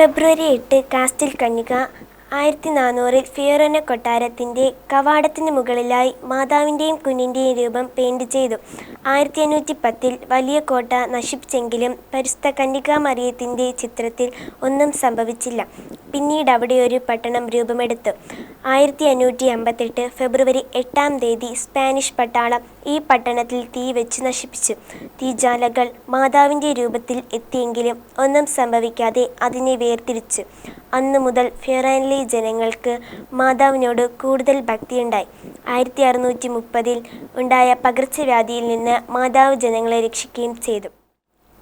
ഫെബ്രുവരി എട്ട് കാസ്റ്റിൽ കന്യക ആയിരത്തി നാനൂറിൽ ഫിയോറന കൊട്ടാരത്തിന്റെ കവാടത്തിന് മുകളിലായി മാതാവിന്റെയും കുഞ്ഞിന്റെയും രൂപം പെയിന്റ് ചെയ്തു. ആയിരത്തി അഞ്ഞൂറ്റി പത്തിൽ വലിയ കോട്ട നശിപ്പിച്ചെങ്കിലും പരിശുദ്ധ കന്യകാമറിയത്തിന്റെ ചിത്രത്തിൽ ഒന്നും സംഭവിച്ചില്ല. പിന്നീട് അവിടെ ഒരു പട്ടണം രൂപമെടുത്തു. ആയിരത്തി അഞ്ഞൂറ്റി അമ്പത്തെട്ട് ഫെബ്രുവരി എട്ടാം തീയതി സ്പാനിഷ് പട്ടാളം ഈ പട്ടണത്തിൽ തീ വെച്ച് നശിപ്പിച്ചു. തീജാലകൾ മാതാവിന്റെ രൂപത്തിൽ എത്തിയെങ്കിലും ഒന്നും സംഭവിക്കാതെ അതിനെ വേർതിരിച്ചു. അന്നുമുതൽ ഫിയോറനയിലെ ജനങ്ങൾക്ക് മാതാവിനോട് കൂടുതൽ ഭക്തിയുണ്ടായി. ആയിരത്തി അറുന്നൂറ്റി മുപ്പതിൽ ഉണ്ടായ പകർച്ചവ്യാധിയിൽ നിന്ന് മാതാവ് ജനങ്ങളെ രക്ഷിക്കുകയും ചെയ്തു.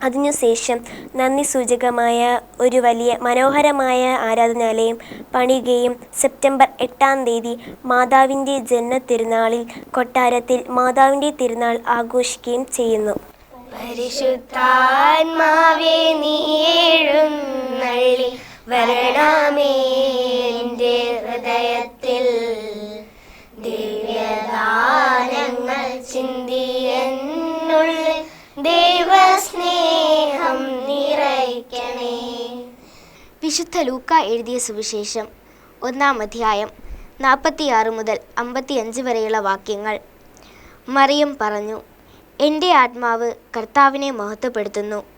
അതിനുശേഷം നന്ദി സൂചകമായ ഒരു വലിയ മനോഹരമായ ആരാധനാലയം പണിയുകയും സെപ്റ്റംബർ എട്ടാം തീയതി മാതാവിന്റെ ജന്മ തിരുനാളിൽ കൊട്ടാരത്തിൽ മാതാവിന്റെ തിരുനാൾ ആഘോഷിക്കുകയും ചെയ്യുന്നു. പരിശുദ്ധാത്മാവേ നീ വരണമേ എന്റെ ഹൃദയത്തിൽ ദിവ്യദാനങ്ങൾ ചിന്തി എന്നുള്ളിൽ ദൈവസ്നേഹം നിറയ്ക്കണേ. വിശുദ്ധ ലൂക്ക എഴുതിയ സുവിശേഷം ഒന്നാം അധ്യായം നാൽപ്പത്തിയാറ് മുതൽ അമ്പത്തിയഞ്ച് വരെയുള്ള വാക്യങ്ങൾ. മറിയം പറഞ്ഞു എന്റെ ആത്മാവ് കർത്താവിനെ മഹത്വപ്പെടുത്തുന്നു.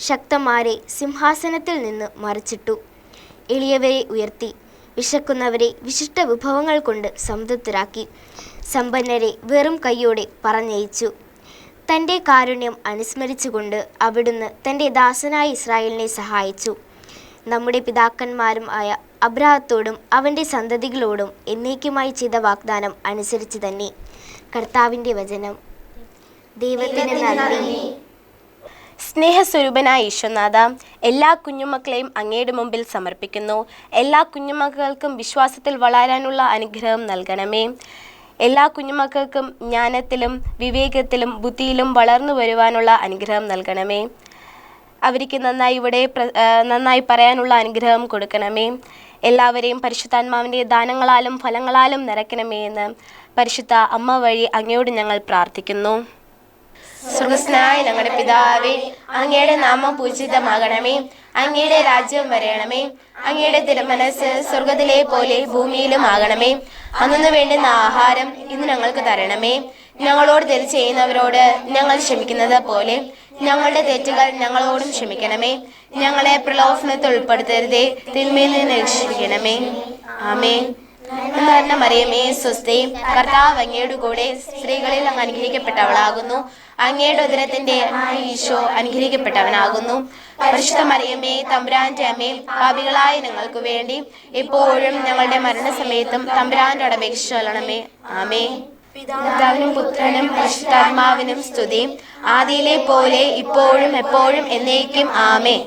ശക്തന്മാരെ സിംഹാസനത്തിൽ നിന്ന് മറിച്ചിട്ടു. എളിയവരെ ഉയർത്തി വിശക്കുന്നവരെ വിശിഷ്ട വിഭവങ്ങൾ കൊണ്ട് സംതൃപ്തരാക്കി സമ്പന്നരെ വെറും കൈയോടെ പറഞ്ഞയച്ചു. തന്റെ കാരുണ്യം അനുസ്മരിച്ചുകൊണ്ട് അവിടുന്ന് തന്റെ ദാസനായ ഇസ്രായേലിനെ സഹായിച്ചു. നമ്മുടെ പിതാക്കന്മാരും ആയ അബ്രാഹത്തോടും അവന്റെ സന്തതികളോടും എന്നേക്കുമായി ചെയ്ത വാഗ്ദാനം അനുസരിച്ച് തന്നെ. കർത്താവിന്റെ വചനം. ദൈവത്തിന് നന്ദി. സ്നേഹസ്വരൂപനായ ഈശ്വനാഥ എല്ലാ കുഞ്ഞുമക്കളെയും അങ്ങയുടെ മുമ്പിൽ സമർപ്പിക്കുന്നു. എല്ലാ കുഞ്ഞുമക്കൾക്കും വിശ്വാസത്തിൽ വളരാനുള്ള അനുഗ്രഹം നൽകണമേ. എല്ലാ കുഞ്ഞുമക്കൾക്കും ജ്ഞാനത്തിലും വിവേകത്തിലും ബുദ്ധിയിലും വളർന്നു വരുവാനുള്ള അനുഗ്രഹം നൽകണമേ. അവർക്ക് നന്നായി ഇവിടെ നന്നായി പറയാനുള്ള അനുഗ്രഹം കൊടുക്കണമേ. എല്ലാവരെയും പരിശുദ്ധാത്മാവിന്റെ ദാനങ്ങളാലും ഫലങ്ങളാലും നിറയ്ക്കണമേ എന്ന് പരിശുദ്ധ അമ്മ വഴി അങ്ങയോട് ഞങ്ങൾ പ്രാർത്ഥിക്കുന്നു. സ്വർഗസ്നായ ഞങ്ങളുടെ പിതാവേ അങ്ങയുടെ നാമം പൂജിതമാകണമേ. അങ്ങയുടെ രാജ്യം വരയണമേ അങ്ങയുടെ തിരുമനസ് സ്വർഗത്തിലെ പോലെ ഭൂമിയിലും ആകണമേ. അന്നു വേണ്ടുന്ന ആഹാരം ഇന്ന് ഞങ്ങൾക്ക് തരണമേ. ഞങ്ങളോട് തെറ്റ് ചെയ്യുന്നവരോട് ഞങ്ങൾ ക്ഷമിക്കുന്നത് പോലെ ഞങ്ങളുടെ തെറ്റുകൾ ഞങ്ങളോടും ക്ഷമിക്കണമേ. ഞങ്ങളെ പ്രലോഭനത്തിൽ ഉൾപ്പെടുത്തരുതേ. തിന്മയിൽ നിന്ന് രക്ഷിക്കണമേ. ആമേ എന്ന് മറിയമേ സ്വസ്തി കർത്താവ് അങ്ങയുടെ കൂടെ സ്ത്രീകളിൽ അങ്ങ് അനുഗ്രഹിക്കപ്പെട്ടവളാകുന്നു. അങ്ങയുടെ ഉദരത്തിന്റെ ഈശോ അനുഗ്രഹിക്കപ്പെട്ടവനാകുന്നു. പരിശുദ്ധ മറിയമ്മേ തമ്പുരാന്റെ അമ്മേ പാപികളായ ഞങ്ങൾക്ക് വേണ്ടി ഇപ്പോഴും ഞങ്ങളുടെ മരണസമയത്തും തമ്പുരാന്റെ അപേക്ഷിച്ചൊല്ലണമേ ആമേ പിതാവിനും പുത്രനും പരിശുദ്ധാത്മാവിനും സ്തുതി. ആദിയിലെ പോലെ ഇപ്പോഴും എപ്പോഴും എന്നേക്കും ആമേ